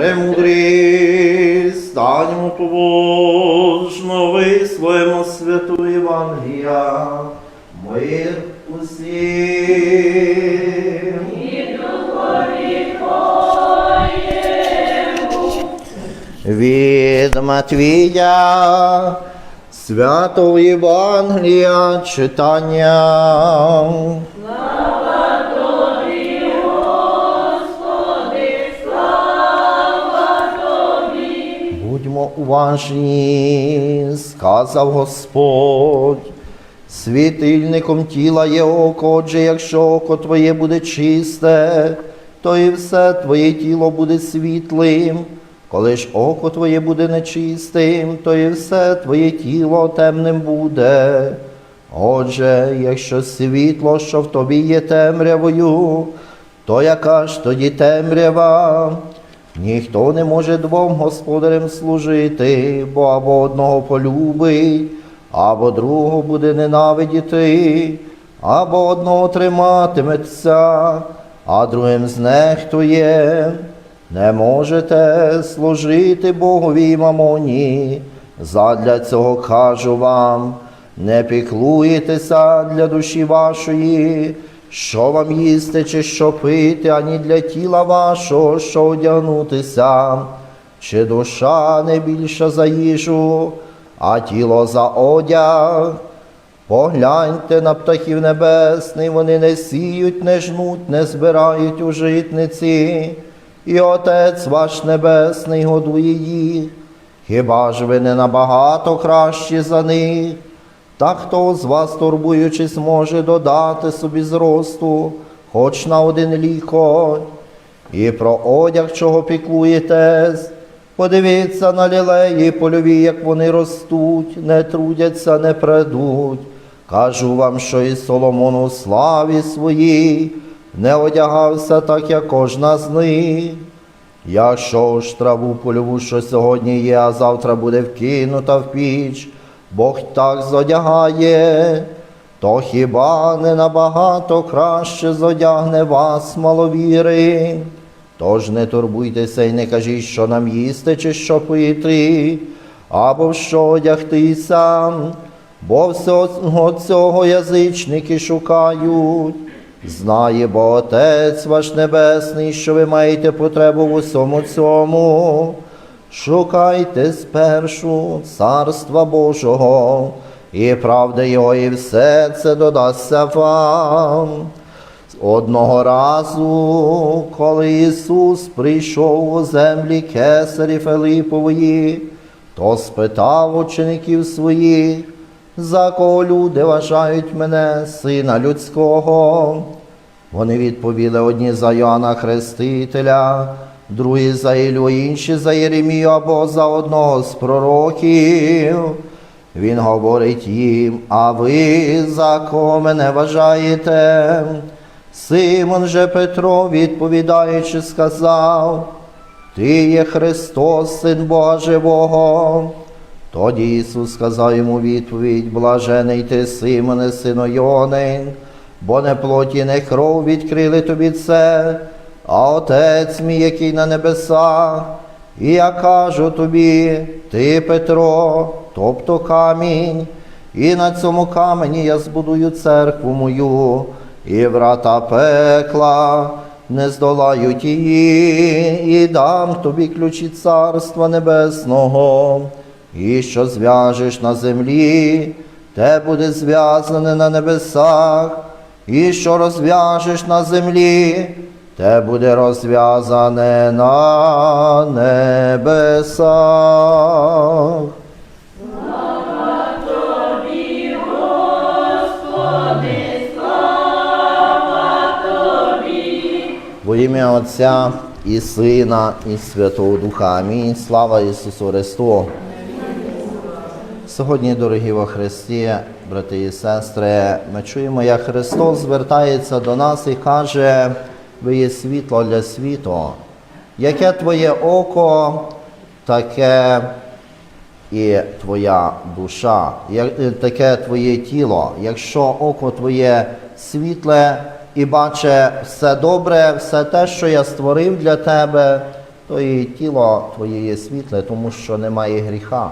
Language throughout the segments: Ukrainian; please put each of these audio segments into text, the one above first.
Премудрі, станьмо побожно, висловимо святу Євангелія, мир усім. Від Матвія, святого Євангелія читання. Уважні, сказав Господь. Світильником тіла є око, отже, якщо око твоє буде чисте, то і все твоє тіло буде світлим. Коли ж око твоє буде нечистим, то і все твоє тіло темним буде. Отже, якщо світло, що в тобі є темрявою, то яка ж тоді темрява? Ніхто не може двом господарям служити, бо або одного полюбить, або другого буде ненавидіти, або одного триматиметься, а другим знехтує. Не можете служити Богові мамоні. Задля цього кажу вам, не піклуєтеся для душі вашої, що вам їсти чи що пити, ані для тіла вашого, що одягнутися, чи душа не більша за їжу, а тіло за одяг. Погляньте на птахів небесних, вони не сіють, не жнуть, не збирають у житниці, і Отець ваш Небесний годує їх. Хіба ж ви не набагато кращі за них? Та хто з вас, турбуючись, може додати собі зросту, хоч на один лікоть? І про одяг, чого піклуєтесь, подивіться на лілеї польові, як вони ростуть, не трудяться, не предуть. Кажу вам, що і Соломон у славі своїй не одягався так, як кожна з них. Якщо ж траву польову, що сьогодні є, а завтра буде вкинута в піч, Бог так зодягає, то хіба не набагато краще зодягне вас, маловіри? Тож не турбуйтеся і не кажіть, що нам їсти чи що пити, або в що одягтися, бо всього цього язичники шукають. Знає бо Отець ваш Небесний, що ви маєте потребу в усьому цьому. Шукайте спершу Царства Божого, і правди Його, і все це додасться вам. Одного разу, коли Ісус прийшов у землі кесарі Филипової, то спитав учеників своїх, за кого люди вважають мене, сина людського. Вони відповіли одні за Йоанна Хрестителя, другі за Ілю, інші за Єремію або за одного з пророків. Він говорить їм, а ви за кого мене вважаєте? Симон же Петро, відповідаючи, сказав, Ти є Христос, Син Бога Живого. Тоді Ісус сказав йому відповідь, блажений ти, Симоне, сино Йонин, бо не плоті, не кров відкрили тобі це, а Отець мій, який на небесах. І я кажу тобі, ти, Петро, тобто камінь, і на цьому камені я збудую церкву мою, і врата пекла не здолають її, і дам тобі ключі Царства Небесного. І що зв'яжеш на землі, те буде зв'язане на небесах, і що розв'яжеш на землі, те буде розв'язане на небесах. Во ім'я Отця і Сина, і Святого Духа. Амінь. Слава Ісусу Христу. Сьогодні, дорогі во Христі, брати і сестри, ми чуємо, як Христос звертається до нас і каже, ви є світло для світу. Яке твоє око, таке і твоя душа, е, таке твоє тіло. Якщо око твоє світле і бачить все добре, все те, що я створив для тебе, то і тіло твоє є світле, тому що немає гріха.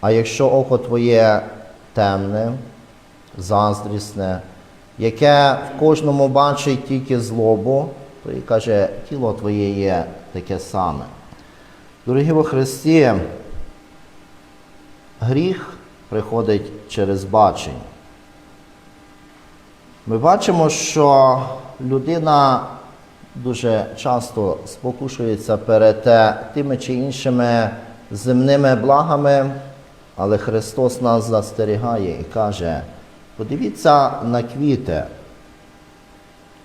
А якщо око твоє темне, заздрісне, яке в кожному бачить тільки злобу, то і каже, тіло твоє є таке саме. Дорогі во Христі, гріх приходить через бачення. Ми бачимо, що людина дуже часто спокушується перед тими чи іншими земними благами, але Христос нас застерігає і каже: подивіться на квіти.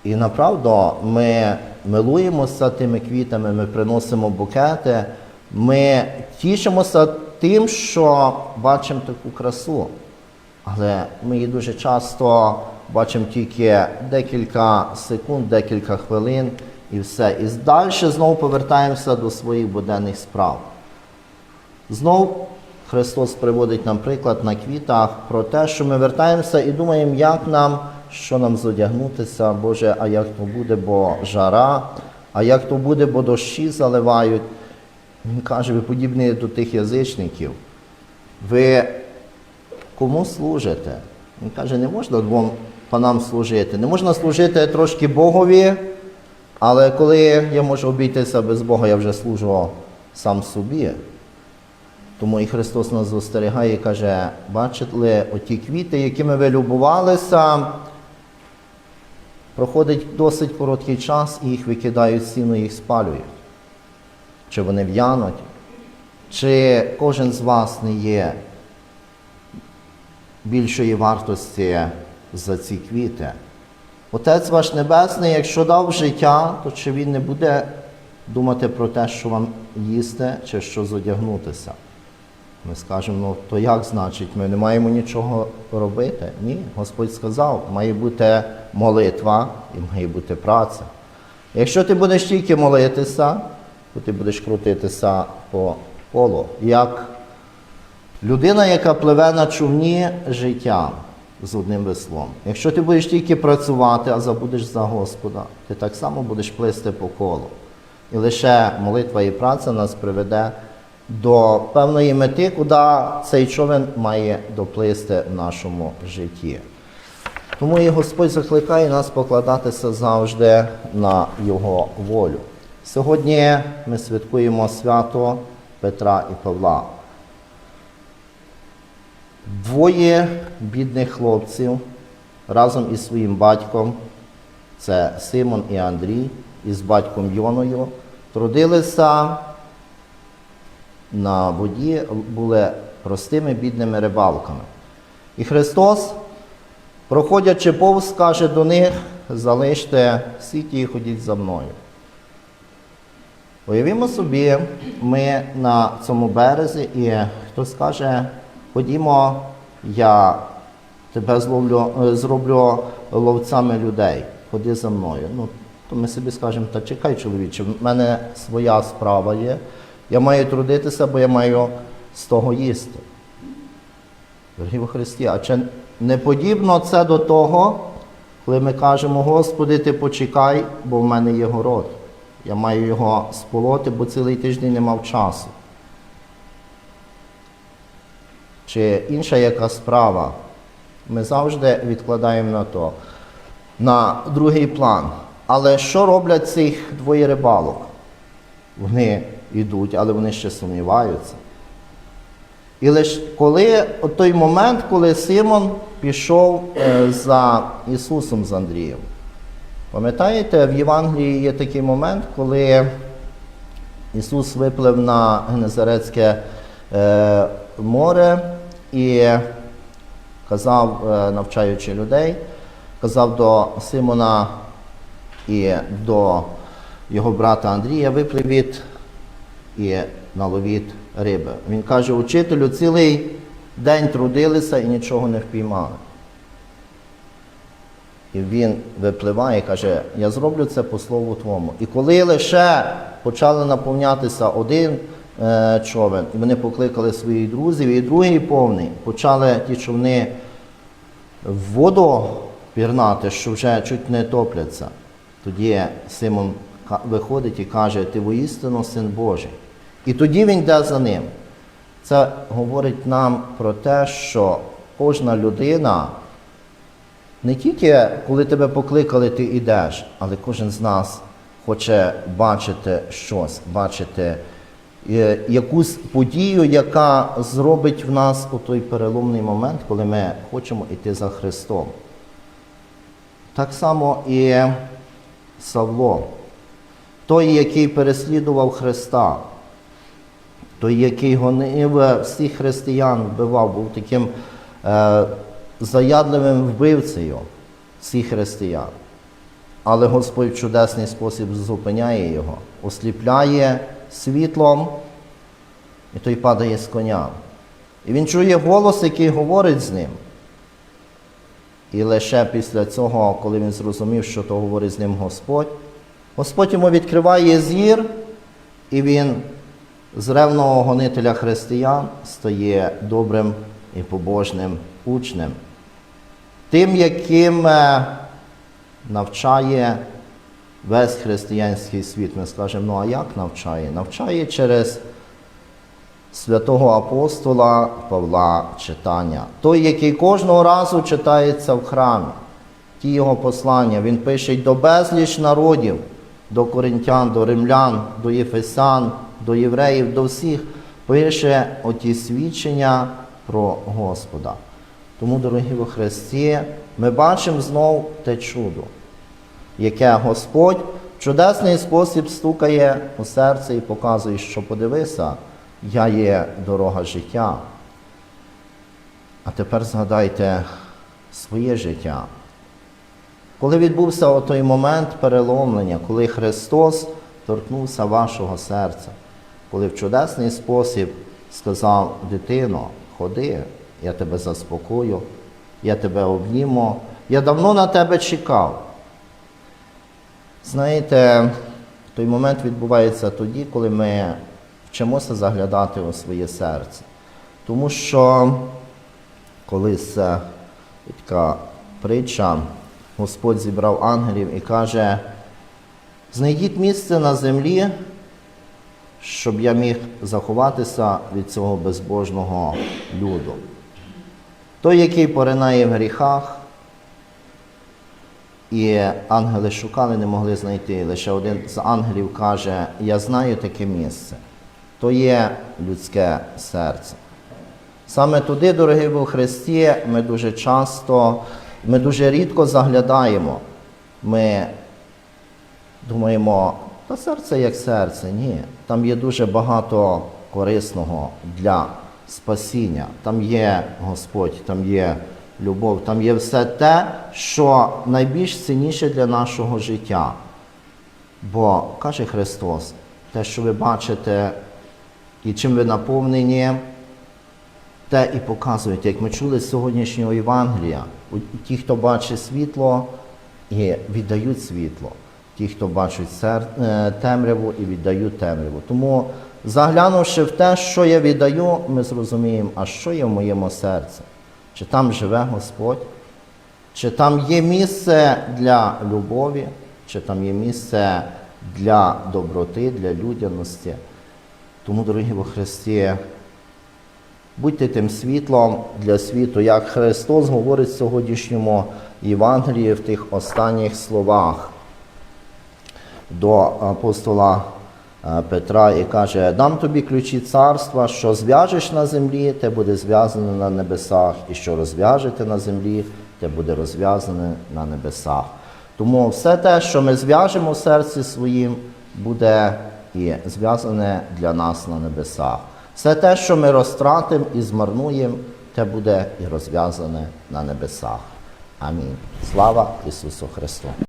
І направду ми милуємося тими квітами, ми приносимо букети, ми тішимося тим, що бачимо таку красу. Але ми її дуже часто бачимо тільки декілька секунд, декілька хвилин і все. І далі знову повертаємося до своїх буденних справ. Знов Христос приводить нам приклад на квітах про те, що ми вертаємося і думаємо, як нам, що нам зодягнутися, Боже, а як то буде, бо жара, а як то буде, бо дощі заливають. Він каже, ви подібні до тих язичників. Ви кому служите? Він каже, не можна двом панам служити. Не можна служити трошки Богові, але коли я можу обійтися без Бога, я вже служу сам собі. Тому і Христос нас застерігає і каже, бачите, оті квіти, якими ви любувалися, проходить досить короткий час і їх викидають сіно, їх спалюють. Чи вони в'януть, чи кожен з вас не є більшої вартості за ці квіти. Отець ваш Небесний, якщо дав життя, то чи він не буде думати про те, що вам їсти, чи що зодягнутися? Ми скажемо, ну то як значить, ми не маємо нічого робити? Ні, Господь сказав, має бути молитва і має бути праця. Якщо ти будеш тільки молитися, то ти будеш крутитися по колу. Як людина, яка пливе на човні життя з одним веслом. Якщо ти будеш тільки працювати, а забудеш за Господа, ти так само будеш плисти по колу. І лише молитва і праця нас приведе до певної мети, куди цей човен має доплисти в нашому житті. Тому і Господь закликає нас покладатися завжди на Його волю. Сьогодні ми святкуємо свято Петра і Павла. Двоє бідних хлопців разом із своїм батьком, це Симон і Андрій, із батьком Йоною, трудилися на воді, були простими бідними рибалками. І Христос, проходячи повз, каже до них, залиште сіті і ходіть за мною. Уявімо собі, ми на цьому березі, і хтось каже, ходімо, я тебе зловлю, зроблю ловцями людей, ходи за мною. Ну, то ми собі скажемо, та чекай, чоловіче, в мене своя справа є, я маю трудитися, бо я маю з того їсти. Дорогі во Христі, а чи не подібно це до того, коли ми кажемо, Господи, ти почекай, бо в мене є город. Я маю його сполоти, бо цілий тиждень не мав часу. Чи інша яка справа, ми завжди відкладаємо на то, на другий план. Але що роблять цих двоє рибалок? Вони йдуть, але вони ще сумніваються. І лише коли той момент, коли Симон пішов е, за Ісусом з Андрієм. Пам'ятаєте, в Євангелії є такий момент, коли Ісус виплив на Генезарецьке е, море і казав, е, навчаючи людей, казав до Симона і до його брата Андрія, випливіть і наловіть риби. Він каже, учителю, цілий день трудилися і нічого не впіймали. І він випливає і каже, я зроблю це по слову Твому. І коли лише почали наповнятися один е, човен, і вони покликали своїх друзів, і другий повний, почали ті човни в воду пірнати, що вже чуть не топляться. Тоді Симон виходить і каже, ти воістину син Божий. І тоді він йде за ним. Це говорить нам про те, що кожна людина не тільки коли тебе покликали, ти йдеш, але кожен з нас хоче бачити щось, бачити е, якусь подію, яка зробить в нас у той переломний момент, коли ми хочемо йти за Христом. Так само і Савло, той, який переслідував Христа, той, який гонив всіх християн, вбивав, був таким е, заядливим вбивцею всіх християн. Але Господь в чудесний спосіб зупиняє його, осліпляє світлом, і той падає з коня. І він чує голос, який говорить з ним. І лише після цього, коли він зрозумів, що то говорить з ним Господь, Господь йому відкриває зір, і він з ревного гонителя християн стає добрим і побожним учнем. Тим, яким е, навчає весь християнський світ. Ми скажемо, ну а як навчає? Навчає через святого апостола Павла читання. Той, який кожного разу читається в храмі. Ті його послання, він пише до безліч народів, до коринтян, до римлян, до єфесян, до євреїв, до всіх, пише оті свідчення про Господа. Тому, дорогі во Христі, ми бачимо знов те чудо, яке Господь в чудесний спосіб стукає у серце і показує, що подивися, я є дорога життя. А тепер згадайте своє життя. Коли відбувся той момент переломлення, коли Христос торкнувся вашого серця, коли в чудесний спосіб сказав, дитино, ходи, я тебе заспокою, я тебе обніму, я давно на тебе чекав. Знаєте, той момент відбувається тоді, коли ми вчимося заглядати у своє серце. Тому що колись е, така притча, Господь зібрав ангелів і каже, знайдіть місце на землі, щоб я міг заховатися від цього безбожного люду. Той, який поринає в гріхах, і ангели шукали, не могли знайти. Лише один з ангелів каже: Я знаю таке місце. То є людське серце. Саме туди, дорогі в Христі, ми дуже часто, ми дуже рідко заглядаємо. Ми думаємо, та серце як серце. Ні. Там є дуже багато корисного для спасіння. Там є Господь, там є любов, там є все те, що найбільш цінніше для нашого життя. Бо каже Христос, те, що ви бачите, і чим ви наповнені, те і показуєте, як ми чули з сьогоднішнього Євангелія. Ті, хто бачить світло, і віддають світло. Ті, хто бачать сер... е, темряву і віддають темряву. Тому, заглянувши в те, що я віддаю, ми зрозуміємо, а що є в моєму серці. Чи там живе Господь, чи там є місце для любові, чи там є місце для доброти, для людяності. Тому, дорогі во Христі, будьте тим світлом для світу, як Христос говорить в сьогоднішньому Євангелії в тих останніх словах до апостола е, Петра і каже: дам тобі ключі царства, що зв'яжеш на землі, те буде зв'язане на небесах, і що розв'яжете на землі, те буде розв'язане на небесах. Тому все те, що ми зв'яжемо в серці своїм, буде і зв'язане для нас на небесах. Все те, що ми розтратимо і змарнуємо, те буде і розв'язане на небесах. Амінь. Слава Ісусу Христу!